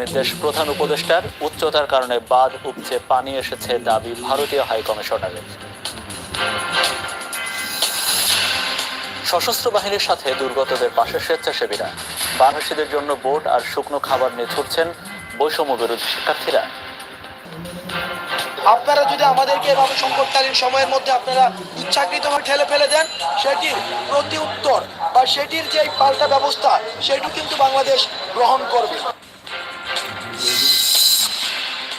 নির্দেশ প্রধান উপদেষ্টার উচ্চতার কারণে বাঁধ উপচে পানি এসেছে দাবি ভারতীয় হাই কমিশনারের। সশস্ত্র বাহিনীর সাথে দুর্গতদের পাশে স্বেচ্ছাসেবীরা। বাংলাদেশিদের জন্য বোট আর শুকনো খাবার নিয়ে ছুটছেন বৈষম্য বিরোধী শিক্ষার্থীরা। আপনারা যদি আমাদেরকে এভাবে সংকটকালীন সময়ের মধ্যে আপনারা ইচ্ছাকৃতভাবে ঠেলে ফেলে দেন, সেটির প্রতি উত্তর বা সেটির যে পাল্টা ব্যবস্থা সেটি কিন্তু বাংলাদেশ গ্রহণ করবে।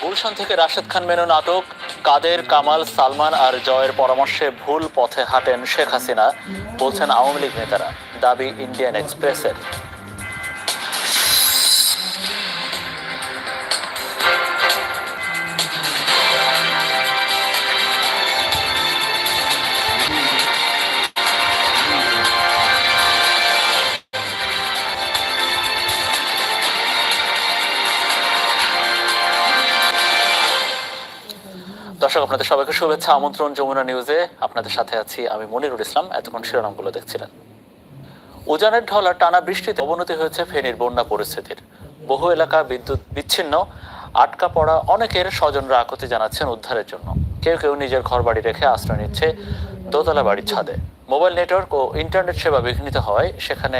গুলশান থেকে রাশেদ খান মেনু নাটক, কাদের, কামাল, সালমান আর জয়ের পরামর্শে ভুল পথে হাঁটেন শেখ হাসিনা, বলছেন আওয়ামী লীগ নেতারা। দাবি ইন্ডিয়ান এক্সপ্রেসের। দর্শক, আপনাদের সবাইকে শুভেচ্ছা, আমন্ত্রণ যমুনা নিউজে। আপনাদের সাথে আছি আমি মনিরুল ইসলাম। এতক্ষণ শিরোনামগুলো দেখছিলেন। উজানের ঢলা টানা বৃষ্টিতে অবনতি হয়েছে ফেনীর বন্যা পরিস্থিতির। বহু এলাকা বিদ্যুৎ বিচ্ছিন্ন, আটকা পড়া অনেকের স্বজনরা আকতি জানাচ্ছেন উদ্ধারের জন্য। কেউ কেউ নিজের ঘর বাড়ি রেখে আশ্রয় নিচ্ছে দোতলা বাড়ির ছাদে। মোবাইল নেটওয়ার্ক ও ইন্টারনেট সেবা বিঘ্নিত হওয়ায় সেখানে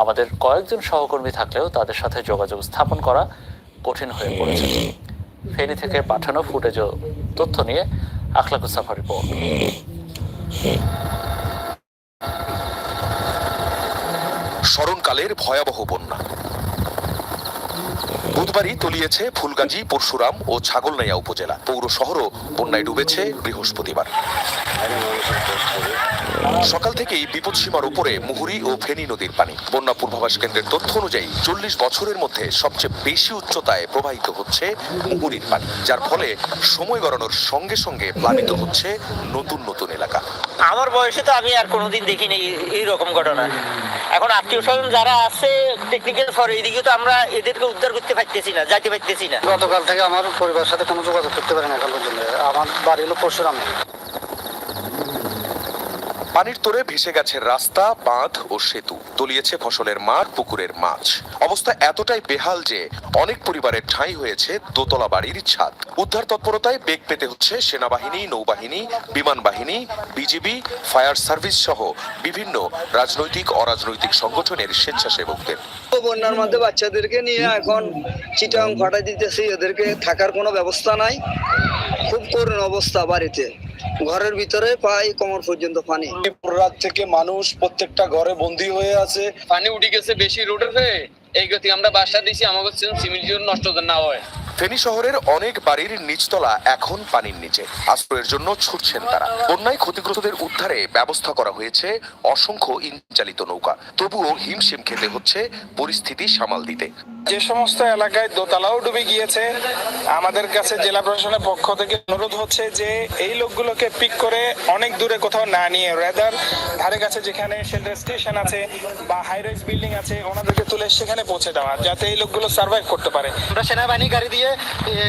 আমাদের কয়েকজন সহকর্মী থাকলেও তাদের সাথে যোগাযোগ স্থাপন করা কঠিন হয়ে পড়েছে। ফেনী থেকে পাঠানো ফুটেজ ও তথ্য নিয়ে আখলাকুস সাফার রিপোর্ট। স্মরণকালের ভয়াবহ বন্যা। বুধবারই তলিয়েছে ফুলগাজী, পরশুরাম ও ছাগলনাইয়া উপজেলা। পৌর শহরও বন্যায় ডুবেছে বৃহস্পতিবার। সকাল থেকেই বিপদসীমার উপরে মুহুরী ও ফেনী নদীর পানি। বন্যা পূর্বাভাস কেন্দ্রের তথ্য অনুযায়ী চল্লিশ বছরের মধ্যে সবচেয়ে বেশি উচ্চতায় প্রবাহিত হচ্ছে মুহুরীর পানি, যার ফলে সময় গড়ানোর সঙ্গে সঙ্গে প্লাবিত হচ্ছে নতুন নতুন এলাকা। আমার বয়সে তো আমি আর কোনোদিন দেখিনি এই রকম ঘটনা। এখন আত্মীয় স্বজন যারা আছে টেকনিক্যাল ফর এদিকে তো আমরা এদেরকে উদ্ধার করতে পারতেছি না, যাইতে পারতেছি না। গতকাল থেকে আমার পরিবারের সাথে কোনো যোগাযোগ করতে পারি না এখন পর্যন্ত। আমার বাড়ি হলো পরশুরামে। পানির তোরে ভেসে গেছে রাস্তা, বাঁধ ও সেতু। তলিয়েছে ফসলের মাঠ, পুকুরের মাছ। অবস্থা এতটাই বেহাল যে অনেক পরিবারের ঠাঁই হয়েছে দোতলা বাড়ির ছাদ। উদ্ধার তৎপরতায় বেগ পেতে হচ্ছে সেনাবাহিনী, নৌবাহিনী, বিমান বাহিনী, বিজিবি, ফায়ার সার্ভিস সহ বিভিন্ন রাজনৈতিক, অরাজনৈতিক সংগঠনের স্বেচ্ছাসেবকদের। বন্যার মধ্যে বাচ্চাদেরকে নিয়ে এখন চিটাং ফাটাই দিতেছি। এদেরকে থাকার কোনো ব্যবস্থা নাই। করুণ অবস্থা বাড়িতে। ঘরের ভিতরে প্রায় কোমর পর্যন্ত পানি। রাত থেকে মানুষ প্রত্যেকটা ঘরে বন্দি হয়ে আছে। পানি উঠে গেছে বেশি রোডের হয়ে। এই গতি আমরা বাসা দিছি আমাকে জন্য নষ্ট না হয়। ফেনী শহরের অনেক বাড়ির নিচতলা এখন পানির নিচে। আশ্রয়ের জন্য ছুটছেন তারা। বন্যায় ক্ষতিগ্রস্তদের উদ্ধারে ব্যবস্থা করা হয়েছে অসংখ্য ইঞ্চালিত নৌকা। তবুও হিমশিম খেতে হচ্ছে পরিস্থিতি সামাল দিতে। যে সমস্ত এলাকায় দোতলাও ডুবে গিয়েছে আমাদের কাছে জেলা প্রশাসনের পক্ষ থেকে অনুরোধ হচ্ছে যে এই লোকগুলোকে পিক করে অনেক দূরে কোথাও না নিয়ে রেদার ধারে কাছে যেখানে শেল্টার স্টেশন আছে বা হাই রাইজ বিল্ডিং আছে ওনাদেরকে তুলে সেখানে পৌঁছে দেওয়া যাতে এই লোকগুলো সার্ভাইভ করতে পারে। আমরা সেনাবাহিনী গাড়ি দিয়ে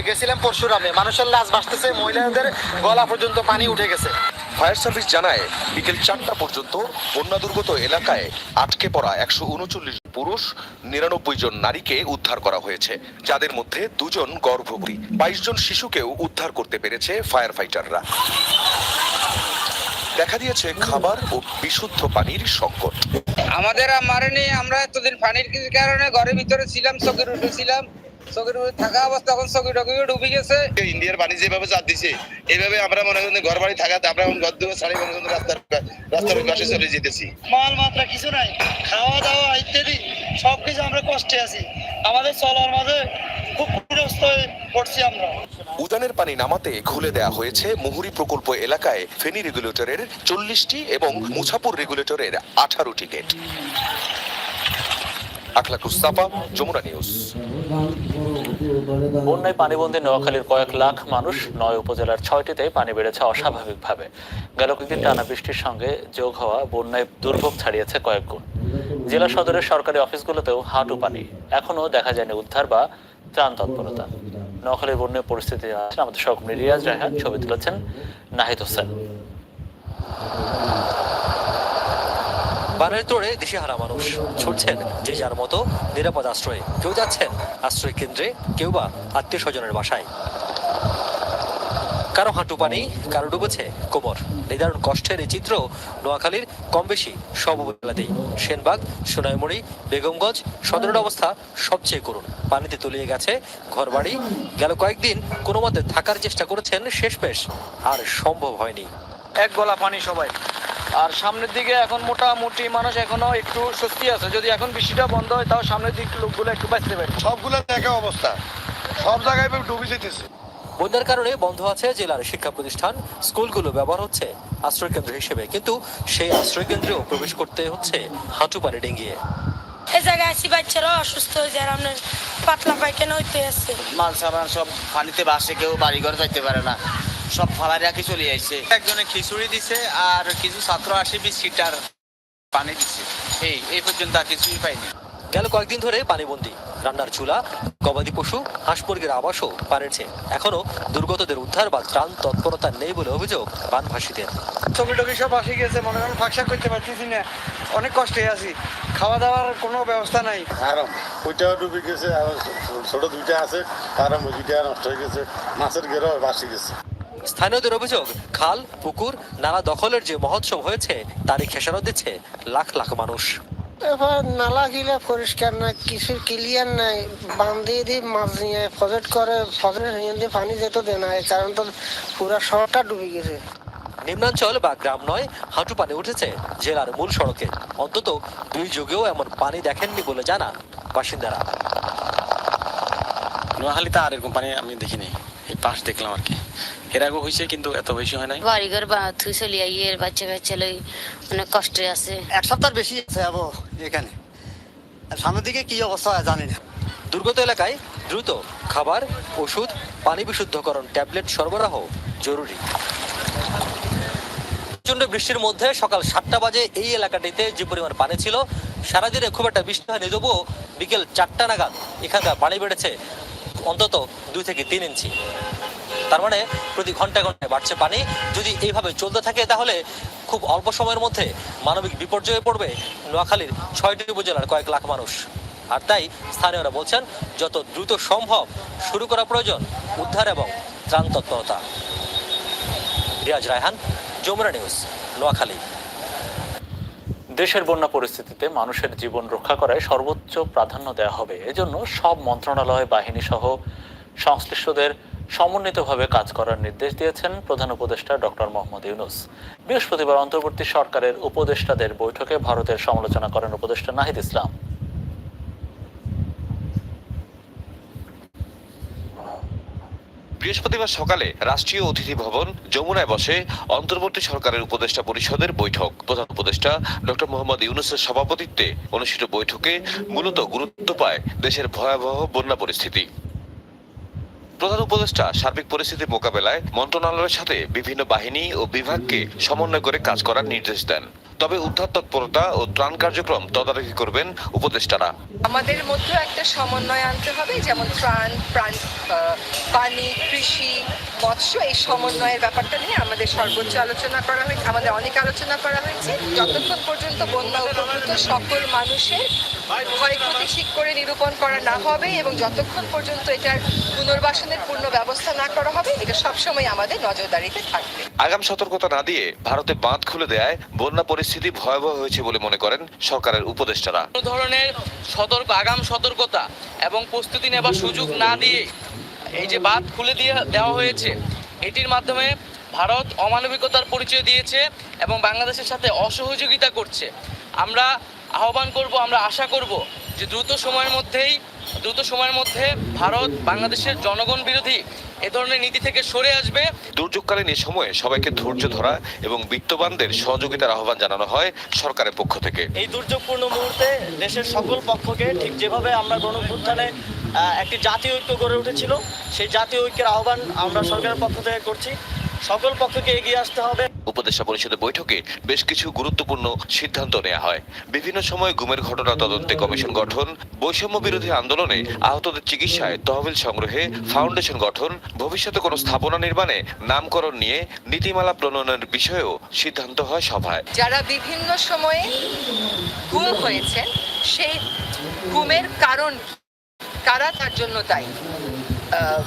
গেছিলাম পরশুরামে। মানুষের লাশ ভাসতেছে মহিলাদের গলা পর্যন্ত পানি উঠে গেছে। ফায়ার সার্ভিস জানায় বিকেল চারটা পর্যন্ত বন্যা দুর্গত এলাকায় আটকে পড়া একশো উনচল্লিশ পুরুষ নিরানব্বই জন নারীকে উদ্ধার করা হয়েছে। যাদের মধ্যে দুজন গর্ভবতী। বাইশ জন শিশুকেও উদ্ধার করতে পেরেছে ফায়ার ফাইটাররা। দেখা দিয়েছে খাবার ও বিশুদ্ধ পানির সংকট। আমাদের আর মারেনি আমরা এতদিন পানির কিছু কারণে ঘরের ভিতরে ছিলাম চোখের উঠেছিলাম থাকা অবস্থা এখন ডুবে গেছে। ইন্ডিয়ার পানি যেভাবে চাপ দিছে এইভাবে আমরা মনে করি ঘর বাড়ি থাকাতে আমরা এখন ঘর দুয়ার সাড়ে পর্যন্ত রাস্তার রাস্তার পাশে চলে যেতেছি। মাল মাত্রা কিছু নাই। খাওয়া দাওয়া ইত্যাদি সবকিছু আমরা কষ্টে আছি। আমাদের চলার মাঝে খুব ক্ষতিগ্রস্ত আমরা। উদানের পানি নামাতে খুলে দেয়া হয়েছে মুহুরী প্রকল্প এলাকায় ফেনী রেগুলেটরের চল্লিশটি এবং মুছাপুর রেগুলেটরের আঠারোটি গেট। আখলাকুস্তাফা যমুনা নিউজ। বন্যায় পানিবন্দী নোয়াখালীর কয়েক লাখ মানুষ নয় উপজেলার ছয়টিতে পানি বেড়েছে অস্বাভাবিকভাবে। গেল কয়েকদিন টানা বৃষ্টির সঙ্গে যোগ হওয়া বন্যায় দুর্ভোগ ছাড়িয়েছে কয়েক গুণ। জেলা সদরের সরকারি অফিসগুলোতেও হাঁটু পানি। এখনও দেখা যায়নি উদ্ধার বা ত্রাণ তৎপরতা। নোয়াখালীর বন্যার পরিস্থিতি আমাদের সহকর্মী রিয়াজ রায়হান। ছবি তুলেছেন নাহিদ হোসেন। বানের তোড়ে দিশেহারা মানুষ ছুটছেন যে যার মতো নিরাপদ আশ্রয়ে। কেউ যাচ্ছেন আশ্রয় কেন্দ্রে, কেউ বা আত্মীয় স্বজনের বাসায়। কারও হাঁটু পানি, কারও ডুবেছে কোমর। নিদারুণ কষ্টের এই চিত্র নোয়াখালীর কম বেশি সব উপজেলাতেই সেনবাগ, সোনাইমুড়ি, বেগমগঞ্জ, সদরের অবস্থা সবচেয়ে করুণ। পানিতে তলিয়ে গেছে ঘরবাড়ি। গেল কয়েকদিন কোনো মতে থাকার চেষ্টা করেছেন শেষমেশ। আর সম্ভব হয়নি। এক গলা পানি সবাই। আর সামনের দিকে এখন মোটামুটি মানুষ এখনও একটু স্বস্তি আছে। যদি এখন বৃষ্টিটা বন্ধ হয় তাও সামনের দিকে লোকগুলো একটু বাঁচতে পারে। সবগুলো দেখা অবস্থা। সব জায়গায় ডুবে যেতেছে। বন্যার কারণে বন্ধ আছে জেলার শিক্ষা প্রতিষ্ঠান। স্কুলগুলো ব্যবহার হচ্ছে আশ্রয় কেন্দ্র হিসেবে কিন্তু সেই আশ্রয় কেন্দ্রেও প্রবেশ করতে হচ্ছে হাঁটু পানি ডেঙ্গিয়ে। এই জায়গায় আসি বাচ্চারা অসুস্থ হয়ে যায় আপনার পাতলা পায়খানা হইতে আসছে মাল সামান সব পানিতে বাসে কেউ বাড়ি ঘর যাইতে পারে না। সব ফালাই রাখি চলে আইছে। একজনে খিচুড়ি দিছে আর কিছু ছাত্র আসে বিস্কিটার পানি দিছে। এই এই পর্যন্ত আর কিছুই পাইনি। গেল কয়েকদিন ধরে পানিবন্দি রান্নার চুলা গবাদি পশু হাঁস মুরগির আবাসও পারেছে। এখনও দুর্গতদের উদ্ধার বা ত্রাণ তৎপরতা নেই বলে অভিযোগ বানভাসীদের। চকি টকি সব আসে গেছে মনে করেন ফাঁকশাক করতে পারতেছি না। অনেক কষ্টে আছি। খাওয়া দাওয়ার কোনো ব্যবস্থা নাই। আরাম ওইটাও ডুবে গেছে আর ছোট দুইটা আছে তারা মুরগিটা নষ্ট হয়ে গেছে। মাছের গেরও বাসি গেছে। স্থানীয়দের অভিযোগ খাল পুকুর নালা দখলের যে মহোৎসব হয়েছে তারই খেসারত দিচ্ছে লাখ লাখ মানুষ। এবার নালা গিলা পরিষ্কার না কিছু ক্লিয়ার নাই। বান্ধে দিয়ে মাছ নিয়ে ফজেট করে ফজরের দিয়ে পানি যেত দেয় না কারণ তো পুরা শহরটা ডুবে গেছে। নিম্নাঞ্চল বা গ্রাম নয় হাঁটু পানি উঠেছে জেলার মূল সড়কে। অন্তত দুই যুগেও এমন পানি দেখেননি বলে জানা বাসিন্দারা। নোয়াখালীতে আর এরকম পানি আমি দেখিনি। এই পাশ দেখলাম আর কি। এর আগে হয়েছে কিন্তু এত বেশি হয় নাই। বাড়িঘর বা থুই চলি আইয়ের বাচ্চা কাচ্চা লই অনেক কষ্টে আছে। এক সপ্তাহ বেশি আছে আবো এখানে। সামনের দিকে কি অবস্থা জানি না। দুর্গত এলাকায় দ্রুত খাবার ওষুধ পানি বিশুদ্ধকরণ ট্যাবলেট সরবরাহ জরুরি। প্রচণ্ড বৃষ্টির মধ্যে সকাল সাতটা বাজে এই এলাকাটিতে যে পরিমাণ পানি ছিল সারাদিনে খুব একটা বৃষ্টি হয়নি তবুও বিকেল চারটা নাগাদ এখানকার পানি বেড়েছে অন্তত দুই থেকে তিন ইঞ্চি। তার মানে প্রতি ঘন্টায় ঘন্টায় বাড়ছে পানি। যদি এইভাবে চলতে থাকে, তাহলে খুব অল্প সময়ের মধ্যে মানবিক বিপর্যয়ে পড়বে নোয়াখালীর ছয়টি উপজেলার কয়েক লাখ মানুষ। আর তাই স্থানীয়রা বলছেন, যত দ্রুত সম্ভব শুরু করা প্রয়োজন উদ্ধার এবং ত্রাণ তৎপরতা রিয়াজ রায়হান, যমুনা নিউজ, নোয়াখালী। দেশের বন্যা পরিস্থিতিতে মানুষের জীবন রক্ষা করায় সর্বোচ্চ প্রাধান্য দেওয়া হবে। এজন্য সব মন্ত্রণালয় বাহিনী সহ সংশ্লিষ্টদের সমন্বিতভাবে কাজ করার নির্দেশ দিয়েছেন প্রধান উপদেষ্টা ডক্টর মোহাম্মদ ইউনুস। বৃহস্পতিবার অন্তর্বর্তী সরকারের উপদেষ্টাদের বৈঠকে ভারতের সমালোচনা করেন উপদেষ্টা নাহিদ ইসলাম। বৃহস্পতিবার সকালে রাষ্ট্রীয় অতিথি ভবন যমুনায় বসে অন্তর্বর্তী সরকারের উপদেষ্টা পরিষদের বৈঠক। প্রধান উপদেষ্টা ডক্টর মোহাম্মদ ইউনুসের সভাপতিত্বে অনুষ্ঠিত বৈঠকে মূলত গুরুত্ব পায় দেশের ভয়াবহ বন্যা পরিস্থিতি। প্রধান উপদেষ্টা সার্বিক পরিস্থিতি মোকাবেলায় মন্ত্রণালয়ের সাথে বিভিন্ন বাহিনী ও বিভাগকে সমন্বয় করে কাজ করার নির্দেশ দেন। তবে উদ্ধার তৎপরতা ও ত্রাণ কার্যক্রম তদারকি করবেন উপদেষ্টারা। আমাদের মধ্যে একটা সমন্বয় আনতে হবে যেমন ত্রাণ প্রাণ পানি কৃষি মৎস্য এই সমন্বয়ের ব্যাপারটা নিয়ে আমাদের সর্বোচ্চ আলোচনা করা হয়েছে আমাদের অনেক আলোচনা করা হয়েছে। যতক্ষণ পর্যন্ত বন্যা উপকৃত সকল মানুষের ক্ষয়ক্ষতি ঠিক করে নিরূপণ করা না হবে এবং যতক্ষণ পর্যন্ত এটার পুনর্বাসনের পূর্ণ ব্যবস্থা না করা হবে এটা সবসময় আমাদের নজরদারিতে থাকবে। আগাম সতর্কতা না দিয়ে ভারতে বাঁধ খুলে দেয় বন্যা পরিস্থিতি ভয়াবহ হয়েছে বলে মনে করেন সরকারের উপদেষ্টারা। কোনো ধরনের সতর্ক, আগাম সতর্কতা এবং প্রস্তুতি নেবার সুযোগ না দিয়ে এই যে বাদ খুলে দিয়ে দেওয়া হয়েছে, এটির মাধ্যমে ভারত অমানবিকতার পরিচয় দিয়েছে এবং বাংলাদেশের সাথে অসহযোগিতা করছে। আমরা আহ্বান করব আমরা আশা করব যে দ্রুত সময়ের মধ্যেই দ্রুত সময়ের মধ্যে ভারত বাংলাদেশের জনগণ বিরোধী এ ধরনের নীতি থেকে সরে আসবে। দুর্যোগকালীন এ সময়ে সবাইকে ধৈর্য ধরা এবং বিত্তবানদের সহযোগিতার আহ্বান জানানো হয় সরকারের পক্ষ থেকে। এই দুর্যোগপূর্ণ মুহূর্তে দেশের সকল পক্ষকে ঠিক যেভাবে আমরা গণভ্যুত্থানে একটি জাতীয় ঐক্য গড়ে উঠেছিল সেই জাতীয় ঐক্যের আহ্বান আমরা সরকারের পক্ষ থেকে করছি। সকল পক্ষকে এগিয়ে আসতে হবে। উপদেষ্টা পরিষদের বৈঠকে বেশ কিছু গুরুত্বপূর্ণ সিদ্ধান্ত নেওয়া হয়। বিভিন্ন সময় গুমের ঘটনা তদন্তে কমিশন গঠন বৈষম্য বিরোধী আন্দোলনে আহতদের চিকিৎসায় তহবিল সংগ্রহে ফাউন্ডেশন গঠন ভবিষ্যতে কোনো স্থাপনা নির্মাণে নামকরণ নিয়ে নীতিমালা প্রণয়নের বিষয়েও সিদ্ধান্ত হয় সভায়। যারা বিভিন্ন সময়ে গুম হয়েছেন সেই গুমের কারণ? কারা তার জন্য দায়ী? আহ,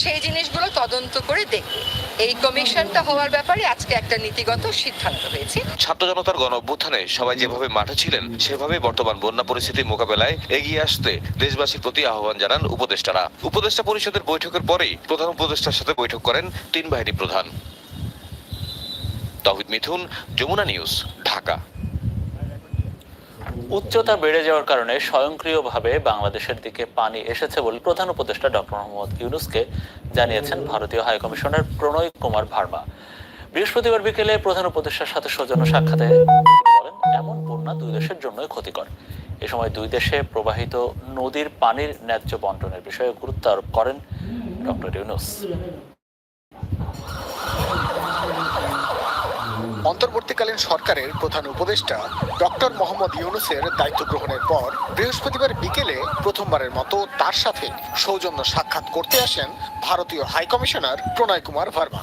সেই জিনিসগুলো তদন্ত করে দেখবে। এই কমিশনটা হওয়ার ব্যাপারে আজকে একটা নীতিগত সিদ্ধান্ত হয়েছে। ছাত্র জনতার গণ অভ্যুত্থানে সবাই যেভাবে মাঠে ছিলেন সেভাবে বর্তমান বন্যা পরিস্থিতি মোকাবেলায় এগিয়ে আসতে দেশবাসীর প্রতি আহ্বান জানান উপদেষ্টারা। উপদেষ্টা পরিষদের বৈঠকের পরেই প্রধান উপদেষ্টার সাথে বৈঠক করেন তিন বাহিনী প্রধান। তহিদ মিথুন, যমুনা নিউজ, ঢাকা। উচ্চতা বেড়ে যাওয়ার কারণে স্বয়ংক্রিয়ভাবে বাংলাদেশের দিকে পানি এসেছে বলে প্রধান উপদেষ্টা ডক্টর মোহাম্মদ ইউনুসকে জানিয়েছেন ভারতীয় হাইকমিশনার প্রণয় কুমার ভার্মা। বৃহস্পতিবার বিকেলে প্রধান উপদেষ্টার সাথে সৌজন্য সাক্ষাতে বলেন, এমন বন্যা দুই দেশের জন্যই ক্ষতিকর। এ সময় দুই দেশে প্রবাহিত নদীর পানির ন্যায্য বন্টনের বিষয়ে গুরুত্ব আরোপ করেন ডক্টর ইউনুস। অন্তর্বর্তীকালীন সরকারের প্রধান উপদেষ্টা ডক্টর মোহাম্মদ ইউনুসের দায়িত্ব গ্রহণের পর বৃহস্পতিবার বিকেলে প্রথমবারের মতো তার সাথে সৌজন্য সাক্ষাৎ করতে আসেন ভারতীয় হাই কমিশনার প্রণয় কুমার ভার্মা।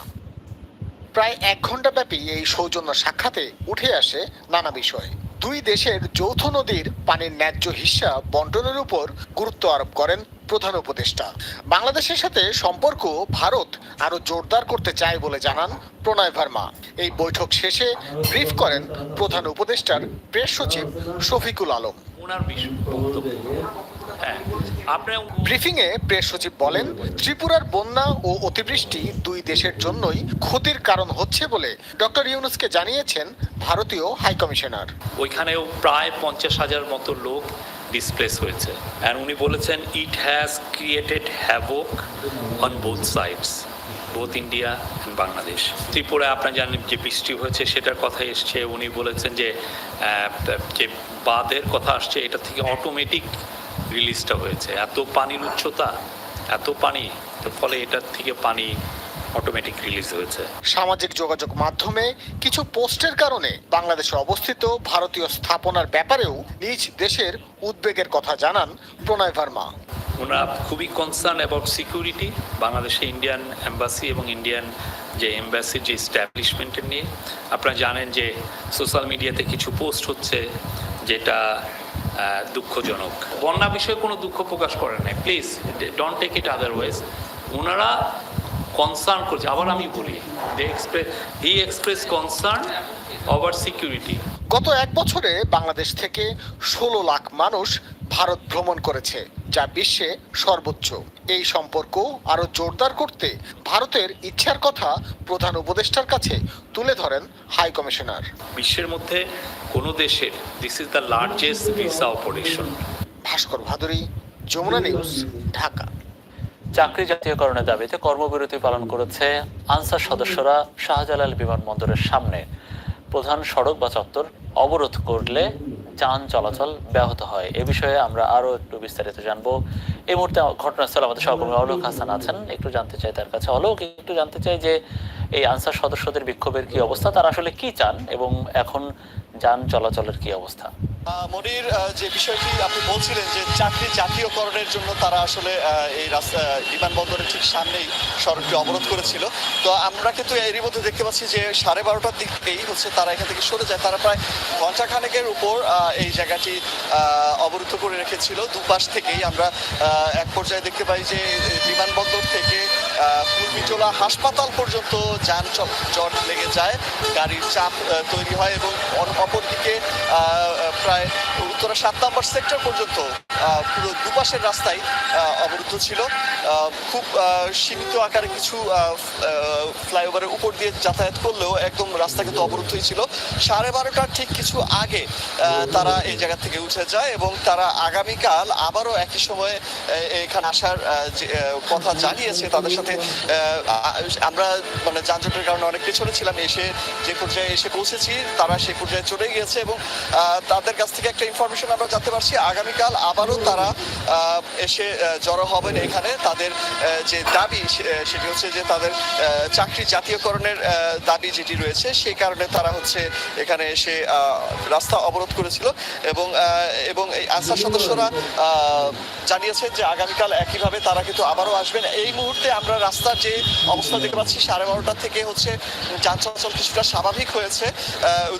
প্রায় এক ঘণ্টা ব্যাপী এই সৌজন্য সাক্ষাতে উঠে আসে নানা বিষয়। দুই দেশের যৌথ নদীর পানির ন্যায্য হিস্সা বন্টনের উপর গুরুত্ব আরোপ করেন প্রধান উপদেষ্টা। বাংলাদেশের সাথে সম্পর্ক ভারত আরও জোরদার করতে চায় বলে জানান প্রণয় ভার্মা। এই বৈঠক শেষে ব্রিফ করেন প্রধান উপদেষ্টার প্রেস সচিব শফিকুল আলম। ওনার বিষয় বক্তব্য হ্যাঁ আপনার ব্রিফিং প্রেস সচিব বলেন, ত্রিপুরার বন্যা ও অতিবৃষ্টি দুই দেশের জন্যই ক্ষতির কারণ হচ্ছে বলে ডক্টর ইউনুসকে জানিয়েছেন ভারতীয় হাইকমিশনার ওইখানেও প্রায় পঞ্চাশ হাজার মতো লোক ডিসপ্লেস হয়েছে। অ্যান্ড উনি বলেছেন it has created havoc on both sides both India and Bangladesh ত্রিপুরায় আপনার জানেন যে বৃষ্টি হয়েছে, সেটার কথা এসছে। উনি বলেছেন যে যে বাঁধের কথা আসছে, এটা থেকে অটোমেটিক রিলিজটা হয়েছে। এত পানির উচ্চতা এত পানি তো ফলে এটার থেকে পানি অটোমেটিক রিলিজ হয়েছে। সামাজিক যোগাযোগ মাধ্যমে কিছু পোস্টের কারণে বাংলাদেশে অবস্থিত ভারতীয় স্থাপনার ব্যাপারেও নিজ দেশের উদ্বেগের কথা জানান প্রণয় ভার্মা। ওনারা খুবই কনসার্ন অ্যাবাউট সিকিউরিটি বাংলাদেশে ইন্ডিয়ান এম্বাসি এবং ইন্ডিয়ান যে এম্বাসির যে স্ট্যাবলিশমেন্টের নিয়ে। আপনারা জানেন যে সোশ্যাল মিডিয়াতে কিছু পোস্ট হচ্ছে যেটা দুঃখজনক। বন্যা বিষয়ে কোনো দুঃখ প্রকাশ করে নাই। Please don't take it otherwise ওনারা কনসার্ন করছে। আবার আমি বলি they express he express concern over security গত এক বছরে বাংলাদেশ থেকে ষোলো লাখ মানুষ ভারত ভ্রমণ করেছে যা বিশ্বে সর্বোচ্চ। এই সম্পর্ক আরও জোরদার করতে ভারতের ইচ্ছার কথা প্রধান উপদেষ্টার কাছে তুলে ধরেন হাই কমিশনার। বিশ্বের মধ্যে কোনো দেশের this is the largest visa operation Bhaskar Bhaduri Jamuna News Dhaka. চাকরি জাতীয়করণের দাবিতে কর্মবিরতি পালন করেছে আনসার সদস্যরা শাহজালাল বিমানবন্দরের সামনে। প্রধান সড়ক বা চত্বর অবরোধ করলে যান চলাচল ব্যাহত হয়। এ বিষয়ে আমরা আরও একটু বিস্তারিত জানব। এই মুহূর্তে ঘটনাস্থল আমাদের সহকর্মী অলোক হাসান আছেন। একটু জানতে চাই তার কাছে। অলোক, একটু জানতে চাই যে এই আনসার সদস্যদের বিক্ষোভের কি অবস্থা? তারা আসলে কি চান এবং এখন যান চলাচলের কি অবস্থা? মনির যে বিষয়টি আপনি বলছিলেন যে চাকরি জাতীয়করণের জন্য তারা আসলে এই রাস্তা, বিমানবন্দরের ঠিক সামনেই সড়কটি অবরোধ করেছিল। তো আমরা কিন্তু এরই মধ্যে দেখতে পাচ্ছি যে সাড়ে বারোটার দিকেই হচ্ছে তারা এখান থেকে সরে যায়। তারা প্রায় ঘণ্টা খানেকের উপর এই জায়গাটি অবরুদ্ধ করে রেখেছিল। দুপাশ থেকেই আমরা এক পর্যায়ে দেখতে পাই যে বিমানবন্দর থেকে কুর্মিটোলা হাসপাতাল পর্যন্ত যান চ- জট লেগে যায়। গাড়ির চাপ তৈরি হয় এবং অপরদিকে প্রায় উত্তরা সাত নম্বর সেক্টর পর্যন্ত পুরো দুপাশের রাস্তায় অবরুদ্ধ ছিল। খুব সীমিত আকারে কিছু ফ্লাইওভারের উপর দিয়ে যাতায়াত করলেও একদম রাস্তা কিন্তু অবরুদ্ধই ছিল। সাড়ে বারোটার ঠিক কিছু আগে তারা এই জায়গা থেকে উঠে যায় এবং তারা আগামীকাল আবারও একই সময়ে এখানে আসার কথা জানিয়েছে তাদের সাথে। আমরা মানে যানজটের কারণে অনেক পেছনে ছিলাম, এসে যে পর্যায়ে এসে পৌঁছেছি, তারা সেই পর্যায়ে চলে গিয়েছে এবং তাদের কাছ থেকে একটা ইনফরমেশন আমরা জানতে পারছি। আগামীকাল আবারও তারা এসে জড়ো হবেন এখানে। তাদের তাদের যে দাবি সেটি হচ্ছে যে তাদের চাকরি জাতীয়করণের দাবি যেটি রয়েছে, সেই কারণে তারা হচ্ছে এখানে এসে রাস্তা অবরোধ করেছিল এবং এবং এই আনসার সদস্যরা জানিয়েছেন যে আগামীকাল একইভাবে তারা কিন্তু আবারও আসবেন। এই মুহূর্তে আমরা রাস্তার যে অবস্থা দেখতে পাচ্ছি, সাড়ে বারোটা থেকে হচ্ছে যান চলাচল কিছুটা স্বাভাবিক হয়েছে।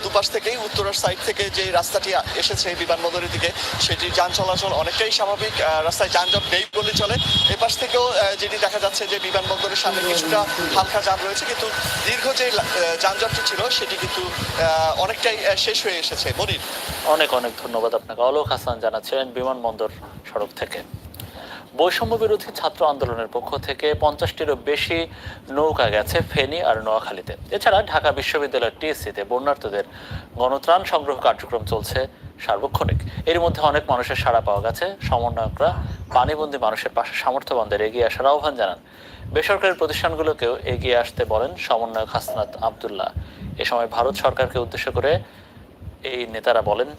দুপাশ থেকেই উত্তরের সাইড থেকে যে রাস্তাটি এসেছে বিমানবন্দরের দিকে, সেটি যান চলাচল অনেকটাই স্বাভাবিক। রাস্তায় যানজট নেই বলে চলে। এপাশ থেকেও যেটি দেখা যাচ্ছে যে বিমানবন্দরের সামনে কিছুটা হালকা যান রয়েছে, কিন্তু দীর্ঘ যে যানজটটি ছিল, সেটি কিন্তু অনেকটাই শেষ হয়ে এসেছে। মনির। অনেক অনেক ধন্যবাদ আপনাকে। অলোক হাসান জানাচ্ছিলেন বিমানবন্দর সড়ক থেকে। বৈষম্য বিরোধী ছাত্র আন্দোলনের পক্ষ থেকে পঞ্চাশটিরও বেশি নৌকা গেছে ফেনী আর নোয়াখালীতে। এছাড়া ঢাকা বিশ্ববিদ্যালয়ের টিএসসিতে বন্যার্থদের গণত্রাণ সংগ্রহ কার্যক্রম চলছে সার্বক্ষণিক। এর মধ্যে অনেক মানুষের সাড়া পাওয়া গেছে। সমন্বয়করা পানিবন্দী মানুষের পাশে সামর্থ্যবানদের এগিয়ে আসার আহ্বান জানান। বেসরকারি প্রতিষ্ঠানগুলোকেও এগিয়ে আসতে বলেন সমন্বয়ক হাসনাত আবদুল্লাহ। এ সময় ভারত সরকারকে উদ্দেশ্য করে এই নেতারা বলেন,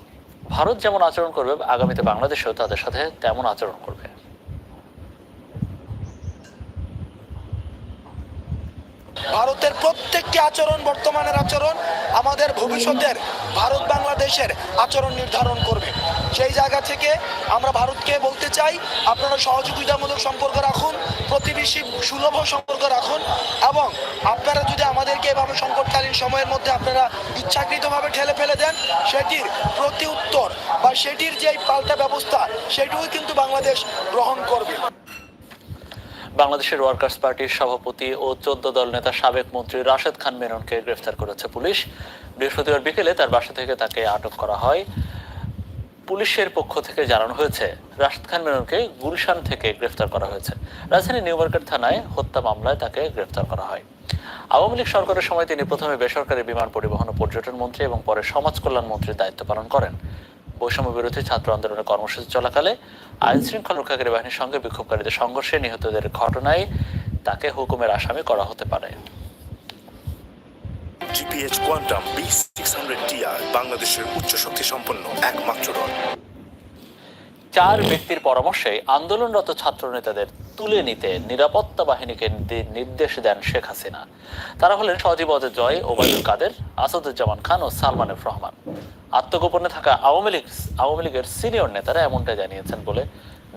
ভারত যেমন আচরণ করবে, আগামীতে বাংলাদেশেও তাদের সাথে তেমন আচরণ করবে। ভারতের প্রত্যেকটি আচরণ, বর্তমানের আচরণ, আমাদের ভবিষ্যতের ভারত বাংলাদেশের আচরণ নির্ধারণ করবে। সেই জায়গা থেকে আমরা ভারতকে বলতে চাই, আপনারা সহযোগিতামূলক সম্পর্ক রাখুন, প্রতিবেশী সুলভ সম্পর্ক রাখুন, এবং আপনারা যদি আমাদেরকে এভাবে সংকটকালীন সময়ের মধ্যে আপনারা ইচ্ছাকৃতভাবে ঠেলে ফেলে দেন, সেটির প্রতি উত্তর বা সেটির যে পাল্টা ব্যবস্থা, সেটিও কিন্তু বাংলাদেশ গ্রহণ করবে। বাংলাদেশের ওয়ার্কার্স পার্টির সভাপতি ও চোদ্দ দল নেতা সাবেক মন্ত্রী রাশেদ খান মেননকে গ্রেফতার করেছে পুলিশ। বৃহস্পতিবার বিকেলে তার বাসা থেকে তাকে আটক করা হয়। পুলিশের পক্ষ থেকে জানানো হয়েছে, রাশেদ খান মেননকে গুলশান থেকে গ্রেফতার করা হয়েছে। রাজধানী নিউ মার্কেট থানায় হত্যা মামলায় তাকে গ্রেফতার করা হয়। আওয়ামী লীগ সরকারের সময় তিনি প্রথমে বেসরকারি বিমান পরিবহন ও পর্যটন মন্ত্রী এবং পরে সমাজ কল্যাণ মন্ত্রীর দায়িত্ব পালন করেন। বৈষম্য বিরোধী ছাত্র আন্দোলনের কর্মসূচি চলাকালে আইন শৃঙ্খলা রক্ষাকারী বাহিনীর সঙ্গে বিক্ষোভকারীদের সংঘর্ষে নিহতদের ঘটনায় তাকে হুকুমের আসামি করা হতে পারে। GPH Quantum B six hundred TR বাংলাদেশের উচ্চ শক্তি সম্পন্ন একমাত্র রড। চার ব্যক্তির পরামর্শে আন্দোলনরত ছাত্র নেতাদের তুলে নিতে নিরাপত্তা বাহিনীকে নির্দেশ দেন শেখ হাসিনা। তারা হলেন সজীব অজয় জয় ওবায়দুল কাদের আসাদুজ্জামান খান ও সালমান এফ রহমান। আত্মগোপনে থাকা আওয়ামী লীগ, আওয়ামী লীগের সিনিয়র নেতারা এমনটা জানিয়েছেন বলে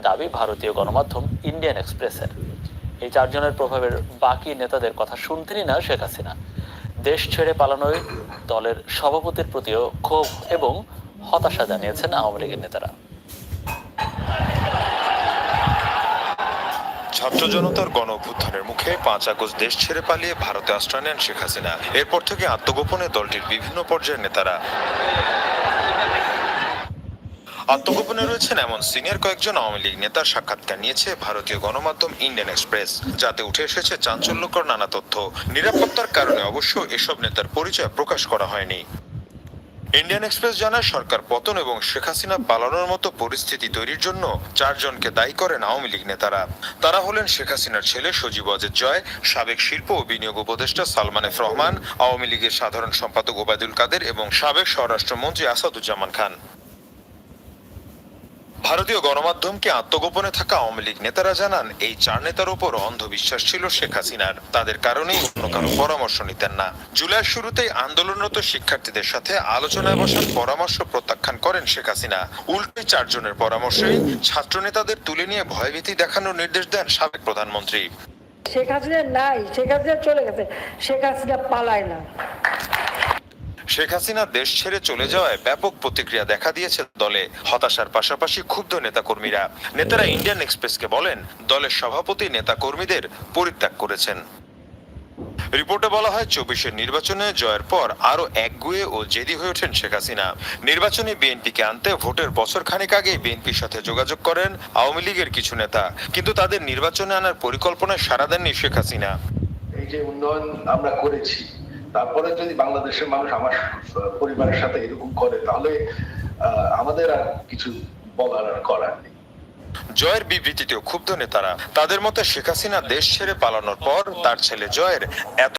দাবি ভারতীয় গণমাধ্যম ইন্ডিয়ান এক্সপ্রেসের। এই চারজনের প্রভাবের বাকি নেতাদের কথা শুনতেনই না শেখ হাসিনা। দেশ ছেড়ে পালানোয় দলের সভাপতির প্রতিও ক্ষোভ এবং হতাশা জানিয়েছেন আওয়ামী লীগের নেতারা। ছাত্র জনতার গণ অভ্যুত্থানের মুখে পাঁচ আগস্ট দেশ ছেড়ে পালিয়ে ভারতে আশ্রয় নেন শেখ হাসিনা। এরপর থেকে আত্মগোপনে দলটির বিভিন্ন পর্যায়ের নেতারা। আত্মগোপনে রয়েছেন এমন সিনিয়র কয়েকজন আওয়ামী লীগ নেতার সাক্ষাৎকার নিয়েছে ভারতীয় গণমাধ্যম ইন্ডিয়ান এক্সপ্রেস, যাতে উঠে এসেছে চাঞ্চল্যকর নানা তথ্য। নিরাপত্তার কারণে অবশ্য এসব নেতার পরিচয় প্রকাশ করা হয়নি। ইন্ডিয়ান এক্সপ্রেস জানায়, সরকার পতন এবং শেখ হাসিনা পালানোর মতো পরিস্থিতি তৈরির জন্য চারজনকে দায়ী করেন আওয়ামী লীগ নেতারা। তারা হলেন শেখ হাসিনার ছেলে সজীব অজিত জয়, সাবেক শিল্প ও বিনিয়োগ উপদেষ্টা সালমান এফ রহমান, আওয়ামী লীগের সাধারণ সম্পাদক ওবায়দুল কাদের এবং সাবেক স্বরাষ্ট্রমন্ত্রী আসাদুজ্জামান খান। ভারতীয় গণমাধ্যমকে আত্মগোপনে থাকা আওয়ামী লীগ নেতারা জানান, এই চার নেতার উপর অন্ধবিশ্বাস ছিল শেখ হাসিনার। তাদের কারণেই অন্য কারও পরামর্শ নিতেন না। জুলাইয়ের শুরুতেই আন্দোলনরত শিক্ষার্থীদের সাথে আলোচনায় বসার পরামর্শ প্রত্যাখ্যান করেন শেখ হাসিনা। উল্টে চারজনের পরামর্শেই ছাত্র নেতাদের তুলে নিয়ে ভয়ভীতি দেখানোর নির্দেশ দেন সাবেক প্রধানমন্ত্রী। শেখ হাসিনা নাই, শেখ হাসিনা চলে গেছে। শেখ হাসিনা পালায় না। শেখ হাসিনা দেশ ছেড়ে চলে যাওয়ায় ব্যাপক প্রতিক্রিয়া দেখা দিয়েছে দলে। হতাশার পাশাপাশি ক্ষুব্ধ নেতাকর্মীরা। নেতারা ইন্ডিয়ান এক্সপ্রেসকে বলেন, দলের সভাপতি নেতাকর্মীদের পরিত্যাগ করেছেন। রিপোর্টে বলা হয়, চব্বিশের নির্বাচনে জয়ের পর আরও একগুয়ে ও জেদি হয়ে ওঠেন শেখ হাসিনা। নির্বাচনে বিএনপিকে আনতে ভোটের বছর খানেক আগে বিএনপির সাথে যোগাযোগ করেন আওয়ামী লীগের কিছু নেতা। কিন্তু তাদের নির্বাচনে আনার পরিকল্পনায় সাড়া দেননি শেখ হাসিনা। এই যে উন্নয়ন আমরা করেছি তারপরে যদি বাংলাদেশের মানুষ আমার পরিবারের সাথে এরকম করে, তাহলে আমাদের আর কিছু বলার আর করার নেই। জয়ের বিবৃতিতেও ক্ষুব্ধ নেতারা, তাদের মতে শেখ হাসিনা দেশ ছেড়ে পালানোর পর তার ছেলে জয়ের এত